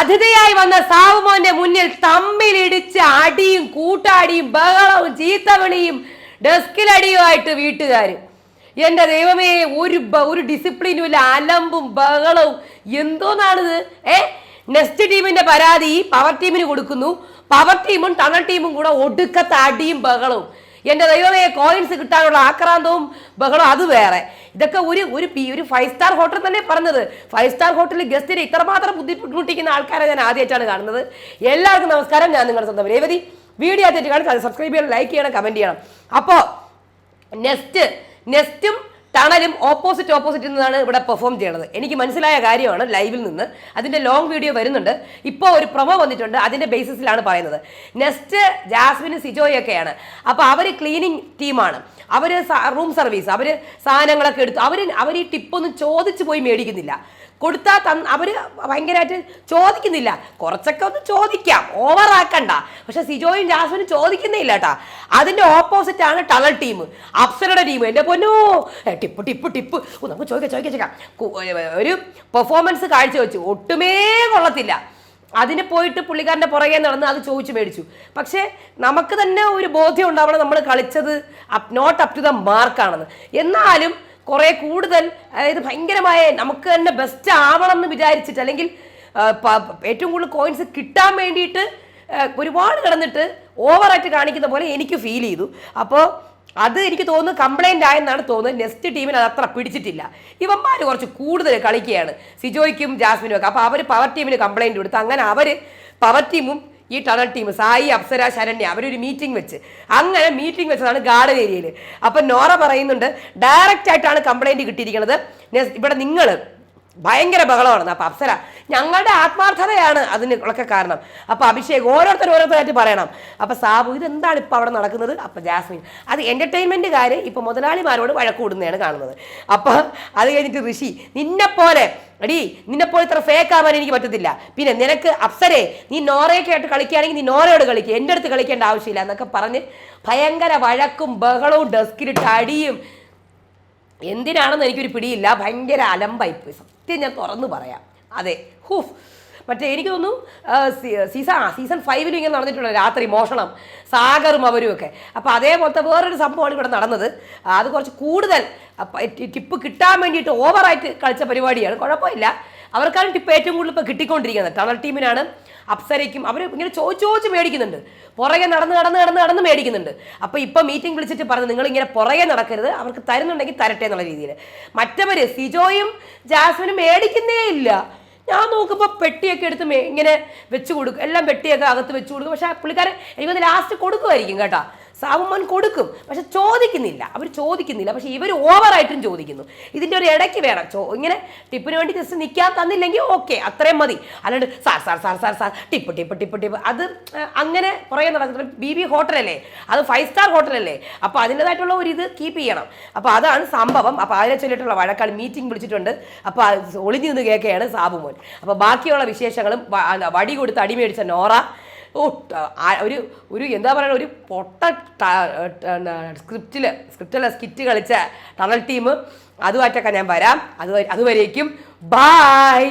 അതിഥിയായി വന്ന സാവുമോന്റെ മുന്നിൽ തമ്മിലിടിച്ച് അടിയും കൂട്ടാടിയും ബഹളവും ചീത്തവിളിയും ഡെസ്കിലടിയുമായിട്ട് വീട്ടുകാർ എന്റെ ദൈവമേ ഒരു ഒരു ഡിസിപ്ലിനും ഇല്ല അലമ്പും ബഹളവും. എന്തോന്നാണിത്? ഏ? നെക്സ്റ്റ് ടീമിന്റെ പരാതി പവർ ടീമിന് കൊടുക്കുന്നു. പവർ ടീമും ടണൽ ടീമും കൂടെ ഒടുക്കത്തെ അടിയും ബഹളവും. എന്റെ ദൈവമേ കോയിൻസ് കിട്ടാനുള്ള ആക്രാന്തവും ബഹളം അത് വേറെ. ഇതൊക്കെ ഒരു ഒരു പി- ഒരു ഫൈവ് സ്റ്റാർ ഹോട്ടൽ തന്നെ പറഞ്ഞത്. ഫൈവ് സ്റ്റാർ ഹോട്ടലിൽ ഗസ്റ്റിനെ ഇത്രമാത്രം ബുദ്ധിമുട്ടിക്കുന്ന ആൾക്കാരെ ഞാൻ ആദ്യമായിട്ടാണ് കാണുന്നത്. എല്ലാവർക്കും നമസ്കാരം. ഞാൻ നിങ്ങളുടെ സ്വന്തം രേവതി. വീഡിയോ ആദ്യമായിട്ട് കാണും സബ്സ്ക്രൈബ് ചെയ്യണം ലൈക്ക് ചെയ്യണം കമന്റ് ചെയ്യണം. അപ്പോൾ നെക്സ്റ്റ് നെസ്റ്റും ടണലും ഓപ്പോസിറ്റ് ഓപ്പോസിറ്റ് നിന്നാണ് ഇവിടെ പെർഫോം ചെയ്യണത്. എനിക്ക് മനസ്സിലായ കാര്യമാണ് ലൈവിൽ നിന്ന്. അതിന്റെ ലോങ് വീഡിയോ വരുന്നുണ്ട്. ഇപ്പോൾ ഒരു പ്രൊമോ വന്നിട്ടുണ്ട്. അതിന്റെ ബേസിസിലാണ് പറയുന്നത്. നെസ്റ്റ് ജാസ്മിന് സിജോയൊക്കെയാണ് അപ്പോൾ അവർ ക്ലീനിങ് ടീമാണ് അവർ റൂം സർവീസ് അവർ സാധനങ്ങളൊക്കെ എടുത്തു അവർ അവർ ഈ ടിപ്പൊന്നും ചോദിച്ചു പോയി മേടിക്കുന്നില്ല. കൊടുത്താൽ തന്ന് അവർ ഭയങ്കരമായിട്ട് ചോദിക്കുന്നില്ല. കുറച്ചൊക്കെ ഒന്ന് ചോദിക്കാം. ഓവറാക്കണ്ട പക്ഷെ സിജോയും ജാസ്മിനും ചോദിക്കുന്നില്ല കേട്ടാ അതിന്റെ ഓപ്പോസിറ്റ് ആണ് ടണൽ ടീം അപ്സരയുടെ ടീം എന്റെ പൊന്നോ. Tip tip tip. നമുക്ക് ചോദിക്കാം ചോദിക്കാം ചോദിക്കാം. ഒരു പെർഫോമൻസ് കാഴ്ചവെച്ചു ഒട്ടുമേ കൊള്ളത്തില്ല. അതിന് പോയിട്ട് പുള്ളിക്കാരന്റെ പുറകെ നടന്ന് അത് ചോദിച്ചു മേടിച്ചു. പക്ഷേ നമുക്ക് തന്നെ ഒരു ബോധ്യം ഉണ്ടാവണം നമ്മൾ കളിച്ചത് up not up to the മാർക്കാണെന്ന് എന്നാലും കുറെ കൂടുതൽ അതായത് ഭയങ്കരമായ നമുക്ക് തന്നെ ബെസ്റ്റ് ആവണം എന്ന് വിചാരിച്ചിട്ട് അല്ലെങ്കിൽ ഏറ്റവും കൂടുതൽ കോയിൻസ് കിട്ടാൻ വേണ്ടിയിട്ട് ഒരുപാട് കിടന്നിട്ട് ഓവറായിട്ട് കാണിക്കുന്ന പോലെ എനിക്ക് ഫീൽ ചെയ്തു. അപ്പോൾ അത് എനിക്ക് തോന്നുന്നു കംപ്ലൈന്റ് ആയെന്നാണ് തോന്നുന്നത്. നെക്സ്റ്റ് ടീമിന് അത് അത്ര പിടിച്ചിട്ടില്ല. ഇവന്മാർ കുറച്ച് കൂടുതൽ കളിക്കുകയാണ്. സിജോയ്ക്കും ജാസ്മിനും ഒക്കെ. അപ്പോൾ അവർ പവർ ടീമിന് കംപ്ലൈന്റ് കൊടുത്ത് അങ്ങനെ അവർ പവർ ടീമും ഈ ടണൽ ടീം സായി അപ്സര ശരണ്യ അവരൊരു മീറ്റിംഗ് വെച്ച്. അങ്ങനെ മീറ്റിംഗ് വെച്ചതാണ് ഗാർഡൻ ഏരിയയിൽ അപ്പം നോറ പറയുന്നുണ്ട് ഡയറക്റ്റ് ആയിട്ടാണ് കംപ്ലൈന്റ് കിട്ടിയിരിക്കുന്നത്. ഇവിടെ നിങ്ങൾ ഭയങ്കര ബഹളമാണ് അപ്പം അപ്സര ഞങ്ങളുടെ ആത്മാർത്ഥതയാണ് അതിന് ഒക്കെ കാരണം. അപ്പം അഭിഷേക് ഓരോരുത്തർ ഓരോരുത്തരായിട്ട് പറയണം. അപ്പം സാബു ഇതെന്താണ് ഇപ്പൊ അവിടെ നടക്കുന്നത്? അപ്പം ജാസ്മിൻ അത് എന്റർടൈൻമെന്റുകാർ ഇപ്പം മുതലാളിമാരോട് വഴക്കൂടുന്നതാണ് കാണുന്നത്. അപ്പം അത് കഴിഞ്ഞിട്ട് ഋഷി നിന്നെപ്പോലെ അടി നിന്നെപ്പോലെ ഇത്ര ഫേക്ക് ആവാൻ എനിക്ക് പറ്റത്തില്ല. പിന്നെ നിനക്ക് അപ്സരെ നീ നോറയൊക്കെ ആയിട്ട് കളിക്കുകയാണെങ്കിൽ നീ നോറയോട് കളിക്കുക എന്റെ അടുത്ത് കളിക്കേണ്ട ആവശ്യമില്ല എന്നൊക്കെ പറഞ്ഞ് ഭയങ്കര വഴക്കും ബഹളവും ഡെസ്കിലിട്ട് അടിയും എന്തിനാണെന്ന് എനിക്കൊരു പിടിയില്ല. ഭയങ്കര അലമ്പായിപ്പോയി സത്യം ഞാൻ തുറന്നു പറയാം. അതെ. ഹൂഫ്. മറ്റേ എനിക്ക് തോന്നുന്നു സീസൺ ആ സീസൺ ഫൈവിലും ഇങ്ങനെ നടന്നിട്ടുള്ള രാത്രി മോഷണം സാഗറും അവരും ഒക്കെ. അപ്പോൾ അതേപോലത്തെ വേറൊരു സംഭവമാണ് ഇവിടെ നടന്നത്. അത് കുറച്ച് കൂടുതൽ ടിപ്പ് കിട്ടാൻ വേണ്ടിയിട്ട് ഓവറായിട്ട് കളിച്ച പരിപാടിയാണ്. കുഴപ്പമില്ല. അവർക്കാണ് ടിപ്പ് ഏറ്റവും കൂടുതൽ ഇപ്പോൾ കിട്ടിക്കൊണ്ടിരിക്കുന്നത്. ടണൽ ടീമിനാണ് അപ്സരയ്ക്കും അവർ ഇങ്ങനെ ചോദിച്ചു ചോദിച്ച് മേടിക്കുന്നുണ്ട്. പുറകെ നടന്ന് നടന്ന് നടന്ന് നടന്ന് മേടിക്കുന്നുണ്ട്. അപ്പോൾ ഇപ്പോൾ മീറ്റിംഗ് വിളിച്ചിട്ട് പറഞ്ഞു നിങ്ങൾ ഇങ്ങനെ പുറകെ നടക്കരുത് അവർക്ക് തരുന്നുണ്ടെങ്കിൽ തരട്ടെ എന്നുള്ള രീതിയിൽ മറ്റവർ സിജോയും ജാസ്മിനും മേടിക്കുന്നേ ഇല്ല. ഞാൻ നോക്കുമ്പോൾ പെട്ടിയൊക്കെ എടുത്ത് ഇങ്ങനെ വെച്ച് കൊടുക്കും. എല്ലാം പെട്ടിയൊക്കെ അകത്ത് വെച്ച് കൊടുക്കും. പക്ഷേ പുള്ളിക്കാരൻ എനിക്കൊന്ന് ലാസ്റ്റ് കൊടുക്കുമായിരിക്കും കേട്ടോ. സാവുമോൻ കൊടുക്കും. പക്ഷെ ചോദിക്കുന്നില്ല. അവർ ചോദിക്കുന്നില്ല. പക്ഷെ ഇവർ ഓവറായിട്ടും ചോദിക്കുന്നു. ഇതിന്റെ ഒരു ഇടയ്ക്ക് വേണം. ചോ ഇങ്ങനെ ടിപ്പിന് വേണ്ടി ജസ്റ്റ് നിൽക്കാൻ തന്നില്ലെങ്കിൽ ഓക്കെ അത്രയും മതി. അല്ലാണ്ട് sir sir sir sir sir tip tip tip tip. അത് അങ്ങനെ കുറേ നടക്കുന്നത് ബി ബി ഹോട്ടലല്ലേ? അത് ഫൈവ് സ്റ്റാർ ഹോട്ടലല്ലേ? അപ്പോൾ അതിന്റെതായിട്ടുള്ള ഒരു ഇത് കീപ്പ് ചെയ്യണം. അപ്പോൾ അതാണ് സംഭവം. അപ്പോൾ അതിനെ ചൊല്ലിയിട്ടുള്ള വഴക്കാൾ മീറ്റിംഗ് വിളിച്ചിട്ടുണ്ട്. അപ്പോൾ ഒളിഞ്ഞു നിന്ന് കേൾക്കുകയാണ് സാബുമോൻ അപ്പോൾ ബാക്കിയുള്ള വിശേഷങ്ങളും വടി കൊടുത്ത് അടിമേടിച്ച നോറ. ഓ ഒരു ഒരു എന്താ പറയുക ഒരു പൊട്ട സ്ക്രിപ്റ്റിൽ സ്ക്രിപ്റ്റല്ല സ്കിറ്റ് കളിച്ച ടണൽ ടീം അതുമായിട്ടൊക്കെ ഞാൻ വരാം. അത് അതുവരേക്കും. ബായ്